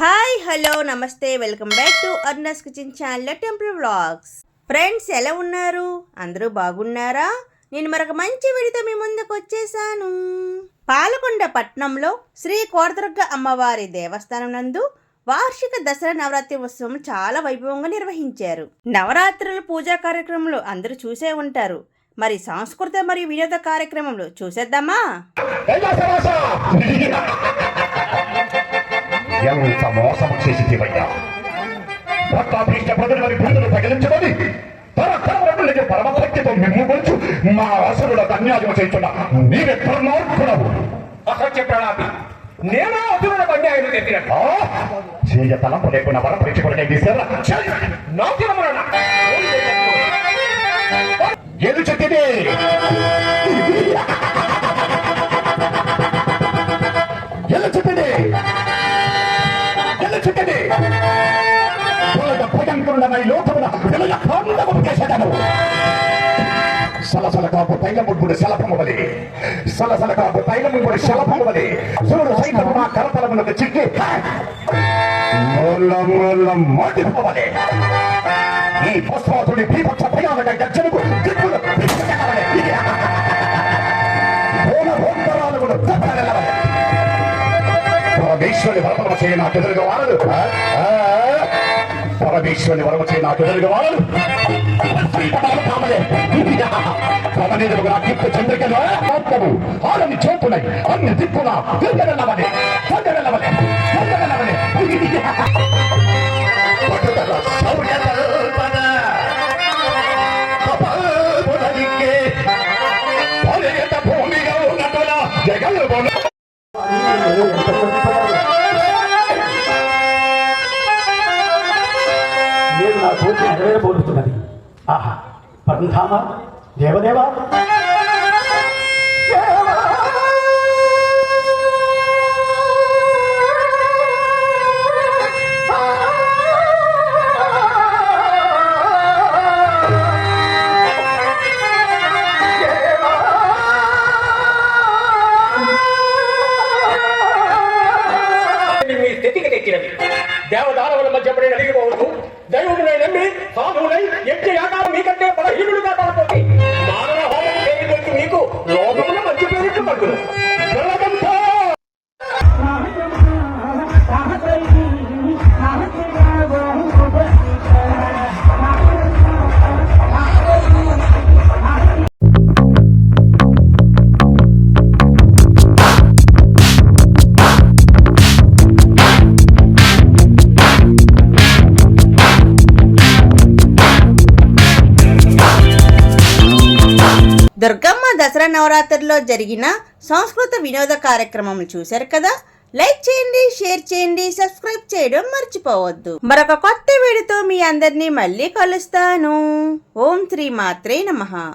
Hi hello నమస్తే welcome back to అర్నస్ kitchen channel temple vlogs. Friends ఎలా ఉన్నారు? అందరూ బాగున్నారా? నేను మరొక మంచి వీడితో మీ ముందుకు వచ్చేసాను. పాలకొండ పట్నంలో శ్రీ కోరదుర్గ అమ్మవారి దేవస్థానం నందు వార్షిక దసరా నవరాత్రి ఉత్సవం చాలా వైభవంగా నిర్వహించారు. నవరాత్రుల పూజా కార్యక్రమంలో అందరూ చూసే ఉంటారు. మరి సాంస్కృతిక మరియు వినోద కార్యక్రమంలో చూసేద్దామా? ఎంత మోసం చేసివయ్యా భక్తాభీష్ట ప్రజల వారి బిరుదులు తగిలించదని తరతరములకి పరమభక్తితో మిమ్ముకొచ్చు మా అసురులకు అన్యాయం చేస్తున్నా నీవే పరమాత్ముడవు. అసత్య ప్రణాళి నేను అర్జునులకు అన్యాయం ఆ? చేయ తలంపు లేకుండా వర పరీక్ష కొరకై తీసారా నౌతిరములన భయంకరుడమై లోకమున వెలుగ ఖండము చేసేదను సలసల కాపు తైలముడు శలభమువలి సలసల కాపు తైలముడు శలభమువలి చూడు సైతము నా కరతలములకు చిక్కి మూల ఈ పుష్పాతుడి భీపక్ష భయానక గర్జనకు దిక్కులు పిచ్చగలవలే. భూమ చేయ నాకు ఎదురుగా వారలు పరమేశ్వరుని ఆ? పరమేశ్వరి నాకు ఎదురుగా వారలు శ్రీపదాలు కామలే. చంద్రికలో ఆత్మము ఆరని చోటునై అన్ని దిక్కున తిరగలవలే తిరగలవలే తిరగలవలే నేను నా కోరిక నెరవేరబోతున్నది ఆహా పరంధామ దేవదేవా. దేవదానవుల మధ్య పడి అడిగిపోవద్దు దుర్గమ్మ దసరా నవరాత్రుల్లో జరిగిన సంస్కృత వినోద కార్యక్రమం చూశారు కదా? లైక్ చేయండి షేర్ చేయండి సబ్స్క్రైబ్ చేయడం మర్చిపోవద్దు. మరొక కొత్త వీడితో మీ అందరినీ మళ్ళీ కలుస్తాను. ఓం శ్రీ మాత్రే నమః.